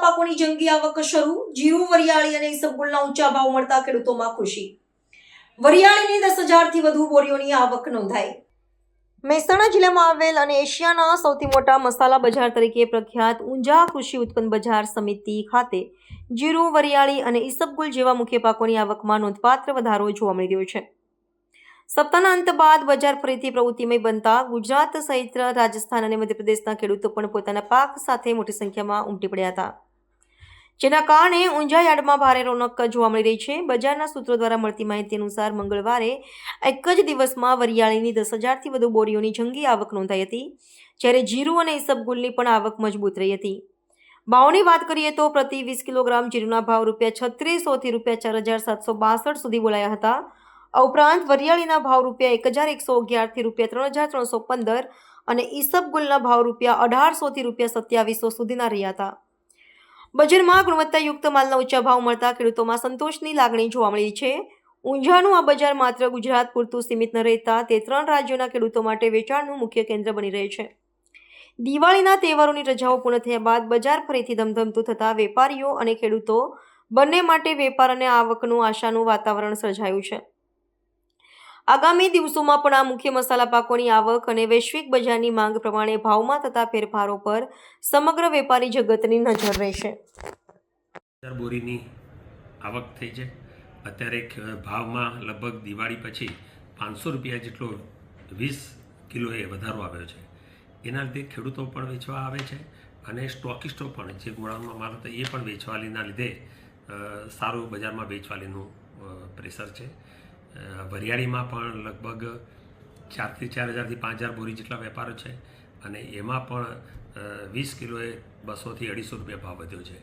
પાકોની જંગી આવક શરૂ. જીરું, વરિયાળી અને ઈસબગુલના ઊંચા ભાવ મળતા ખેડૂતોમાં ખુશી. વરિયાળીની દસ હજારથી વધુ બોરીઓની આવક નોંધાઈ. મહેસાણા જિલ્લામાં આવેલ અને એશિયાના સૌથી મોટા મસાલા બજાર તરીકે પ્રખ્યાત ઊંઝા કૃષિ ઉત્પન્ન બજાર સમિતિ ખાતે જીરું, વરિયાળી અને ઈસબગુલ જેવા મુખ્ય પાકોની આવકમાં નોંધપાત્ર વધારો જોવા મળી રહ્યો છે. સપ્તાહના અંત બાદ બજાર ફરીથી પ્રવૃત્તિમય બનતા ગુજરાત સહિત રાજસ્થાન અને મધ્યપ્રદેશના ખેડૂતો પણ પોતાના પાક સાથે મોટી સંખ્યામાં ઉમટી પડ્યા હતા. જેના કારણે ઊંઝા યાર્ડમાં ભારે રોનક જોવા મળી રહી છે. બજારના સૂત્રો દ્વારા મળતી માહિતી અનુસાર મંગળવારે એક જ દિવસમાં વરિયાળીની દસ હજારથી વધુ બોરીઓની જંગી આવક નોંધાઈ હતી, જ્યારે જીરું અને ઈસબગુલની પણ આવક મજબૂત રહી હતી. ભાવની વાત કરીએ તો પ્રતિ વીસ કિલોગ્રામ જીરુના ભાવ રૂપિયા છત્રીસોથી રૂપિયા ચાર હજાર સાતસો બાસઠ સુધી બોલાયા હતા. આ ઉપરાંત વરિયાળીના ભાવ રૂપિયા એક હજાર એકસો અગિયારથી રૂપિયા ત્રણ હજાર ત્રણસો પંદર અને ઈસબગુલના ભાવ રૂપિયા અઢારસોથી રૂપિયા સત્યાવીસો સુધીના રહ્યા હતા. બજારમાં ગુણવત્તાયુક્ત માલના ઊંચા ભાવ મળતા ખેડૂતોમાં સંતોષની લાગણી જોવા મળી છે. ઊંઝાનું આ બજાર માત્ર ગુજરાત પૂરતું સીમિત ન રહેતા તે ત્રણ રાજ્યોના ખેડૂતો માટે વેચાણનું મુખ્ય કેન્દ્ર બની રહે છે. દિવાળીના તહેવારોની રજાઓ પૂર્ણ થયા બાદ બજાર ફરીથી ધમધમતું થતા વેપારીઓ અને ખેડૂતો બંને માટે વેપાર અને આવકનું આશાનું વાતાવરણ સર્જાયું છે. આગામી દિવસોમાં પણ આ મુખ્ય મસાલા પાકોની આવક અને વૈશ્વિક બજારની માંગ પ્રમાણે ભાવમાં થતા ફેરફારો પર સમગ્ર વેપારી જગતની નજર રહેશે. બોરીની આવક થઈ છે. અત્યારે ભાવમાં લગભગ દિવાળી પછી પાંચસો રૂપિયા જેટલો વીસ કિલોએ વધારો આવ્યો છે. એના લીધે ખેડૂતો પણ વેચવા આવે છે અને સ્ટોકિસ્ટો પણ જે ગોળામાં માલ હતો એ પણ વેચવાલીના લીધે સારું બજારમાં વેચવાલીનું પ્રેશર છે. વરિયાળીમાં પણ લગભગ ચારથી ચાર હજારથી પાંચ હજાર બોરી જેટલા વેપારો છે અને એમાં પણ વીસ કિલોએ બસોથી અઢીસો રૂપિયા ભાવ વધ્યો છે.